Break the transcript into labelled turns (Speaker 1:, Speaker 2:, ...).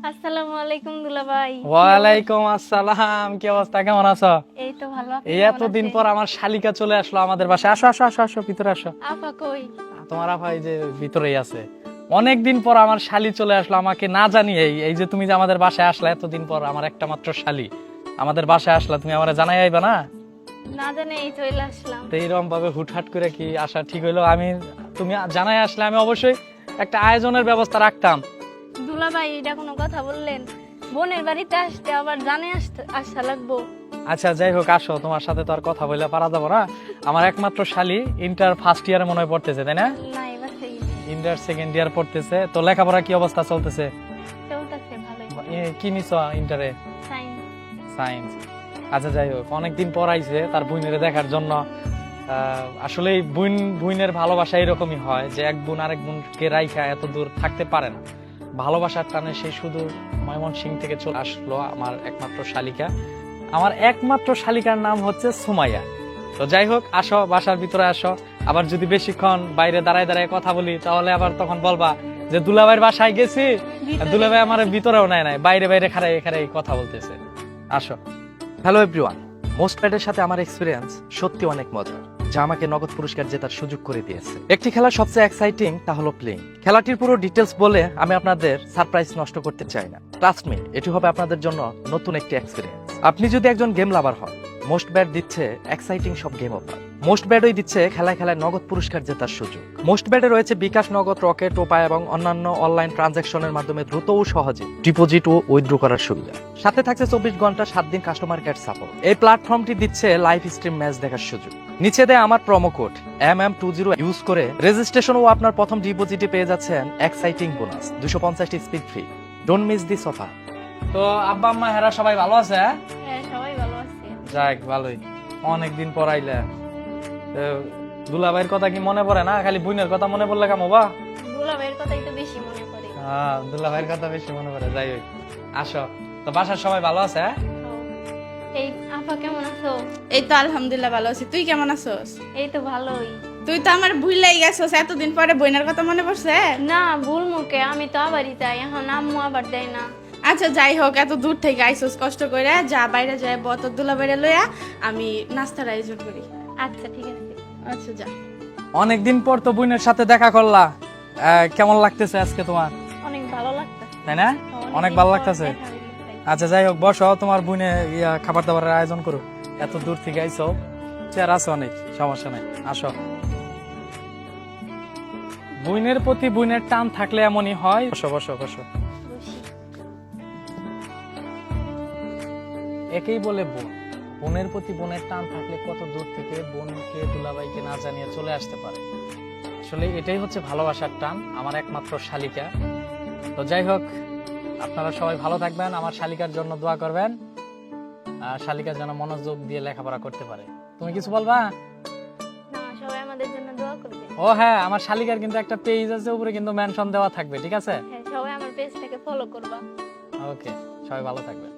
Speaker 1: আসসালামু আলাইকুম দুলাভাই।
Speaker 2: ওয়ালাইকুম আসসালাম কি অবস্থা? কেমন আছো?
Speaker 1: এই তো ভালো
Speaker 2: এই এতদিন
Speaker 1: আছেন?
Speaker 2: পর আমার শালিকা চলে আসলো আমাদের বাসায়। আসো আসো আসো আসো ভিতরে আসো।
Speaker 1: আপা কই?
Speaker 2: তোমার ভাই যে ভিতরেই আছে। অনেক দিন পর আমার শালি চলে আসলো আমাকে না জানিয়ে এই- এই যে তুমি যে আমাদের বাসায় আসলা এতদিন পর আমার একটা মাত্র শালি। আমাদের বাসায় আসলা তুমি আমার জানাই আইবা না?
Speaker 1: না জানে এই চলে আসলাম।
Speaker 2: তো এইরকম ভাবে হুটহাট করে কি আসা ঠিক হইল? আমি তুমি জানাই আসলে আমি অবশ্যই একটা আয়োজনের ব্যবস্থা রাখতাম।
Speaker 1: দুলাভাই এটা কোনো কথা বললেন? বোনের বাড়িতে আসতে আবার জানে আসতে আসা লাগবো।
Speaker 2: আচ্ছা যাই হোক আসো তোমার সাথে তো আর কথা বলে পারা যাব না। আমার একমাত্র শালি ইন্টার ফার্স্ট ইয়ারে মনে হয় পড়তেছে তাই না?
Speaker 1: না এবার সেই।
Speaker 2: ইন্টার সেকেন্ড ইয়ার পড়তেছে। তো লেখাপড়া কি অবস্থা চলতেছে?
Speaker 1: চলতেছে ভালোই।
Speaker 2: এ, কি নিছ ইন্টারে
Speaker 1: সাইন্স
Speaker 2: সায়েন্স আচ্ছা যাই হোক অনেকদিন পর আইছে তার বুইনের দেখার জন্য। আহ, আসলে বুইন বুইনের ভালোবাসা এরকমই হয় যে এক বোন আরেক বোনকে রাইখা এত দূর থাকতে পারে না। ভালোবাসার টানে সেই শুধু ময়মনসিং থেকে চলে আসলো আমার একমাত্র শালিকা। আমার একমাত্র শালিকার নাম হচ্ছে সুমাইয়া। তো যাই হোক আসো বাসার ভিতরে আসো। আবার যদি বেশিক্ষণ বাইরে দাঁড়ায় দাঁড়ায় কথা বলি তাহলে আবার তখন বলবা যে দুলাভাইয়ের বাসায় গেছি? দুলাভাই আমার ভিতরেও নেয় নাই বাইরে বাইরে খারাই খারাই কথা বলতেছে। আসো।
Speaker 3: হ্যালো এভরিওয়ান মোস্ট প্যাডের সাথে আমার এক্সপিরিয়েন্স সত্যি অনেক মজার। যা আমাকে নগদ পুরস্কার জেতার সুযোগ করে দিয়েছে। একটি খেলা সবচেয়ে এক্সাইটিং তা হলো প্লেইং খেলাটির পুরো ডিটেলস বলে আমি আপনাদের সারপ্রাইজ নষ্ট করতে চাই না। ট্রাস্ট মি এটি হবে আপনাদের জন্য নতুন একটি এক্সপিরিয়েন্স আপনি যদি একজন গেম লাভার হন মোস্ট ব্যাট দিচ্ছে এক্সাইটিং সব গেম অফার মোস্ট ব্যাটই দিচ্ছে খেলায় খেলায় নগদ পুরস্কার জেতার সুযোগ। মোস্ট ব্যাটে রয়েছে বিকাশ নগদ রকেট টোপা এবং অন্যান্য অনলাইন ট্রানজাকশনের মাধ্যমে দ্রুত ও সহজে ডিপোজিট ও উইথড্র করার সুবিধা। সাথে থাকছে চব্বিশ ঘণ্টা সাত দিন কাস্টমার কেয়ার সাপোর্ট এই প্ল্যাটফর্মটি দিচ্ছে লাইভ স্ট্রিম ম্যাচ দেখার সুযোগ। নিচে দেয় আমার promo code M M two zero use করে রেজিস্ট্রেশন ও আপনার প্রথম ডিপোজিটে পেয়ে যাচ্ছেন এক্সাইটিং বোনাস দুশো পঞ্চাশটি speed free don't miss this offer
Speaker 2: তো আব্বা আম্মা হেরা সবাই ভালো আছে হ্যাঁ?
Speaker 1: হ্যাঁ সবাই ভালো আছে।
Speaker 2: যাক ভালোই। অনেকদিন পর আইলে দুলাভাইয়ের কথা কি মনে পড়ে না? খালি বুইনের কথা মনে পড়লে কাম বা?
Speaker 1: দুলাভাইয়ের কথাই তো বেশি মনে পড়ে।
Speaker 2: হ্যাঁ দুলাভাইয়ের কথা বেশি মনে পড়ে যাই হোক। আসো। তো বাসার সবাই ভালো আছে হ্যাঁ?
Speaker 1: এই আপা কেমন আছো?
Speaker 4: এই তো আলহামদুলিল্লাহ ভালো আছি। তুই কেমন আছোস?
Speaker 1: এই তো ভালোই।
Speaker 4: তুই তো আমার ভুললাই গেছস এতদিন পরে বইনার কথা মনে পড়ছে?
Speaker 1: না ভুল মুখে আমি তো আবারই তাই এখন আম্মু আবার দেয় না।
Speaker 4: আচ্ছা যাই হোক এত দূর থেকে আইসোস কষ্ট করে যা বাইরে যায় বতর দুলা বাইরে লইয়া আমি নাস্তার আয়োজন করি।
Speaker 1: আচ্ছা ঠিক আছে।
Speaker 4: আচ্ছা যা।
Speaker 2: অনেকদিন পর তো বুইনের সাথে দেখা করলা। কেমন লাগতেছে আজকে তোমার?
Speaker 1: অনেক ভালো লাগছে।
Speaker 2: তাই না? অনেক ভালো লাগতেছে? আচ্ছা যাই হোক বসো তোমার বুনে ইয়া খাবার দাবারের আয়োজন করো এত দূর থেকে আইসো চেয়ার আছে অনেক সমস্যা নাই আসো। বুইনের প্রতি বুইনের টান থাকলে এমনই হয়। বসো বসো। বসো। একেই বলে বোন। বোনের প্রতি বোনের টান থাকলে কত দূর থেকে বোনকে দুলাভাইকে না জানিয়ে চলে আসতে পারে? আসলে এটাই হচ্ছে ভালোবাসার টান আমার একমাত্র শালিকা। তো যাই হোক আপনারা সবাই ভালো থাকবেন আমার শালিকার জন্য দোয়া করবেন আর শালিকার যেন মনোযোগ দিয়ে লেখাপড়া করতে পারে। তুমি কিছু বলবা? ও হ্যাঁ আমার শালিকার কিন্তু একটা পেজ আছে উপরে কিন্তু মেনশন দেওয়া থাকবে ঠিক আছে?
Speaker 1: হ্যাঁ সবাই আমার পেজটাকে ফলো করবা।
Speaker 2: ওকে সবাই ভালো থাকবেন।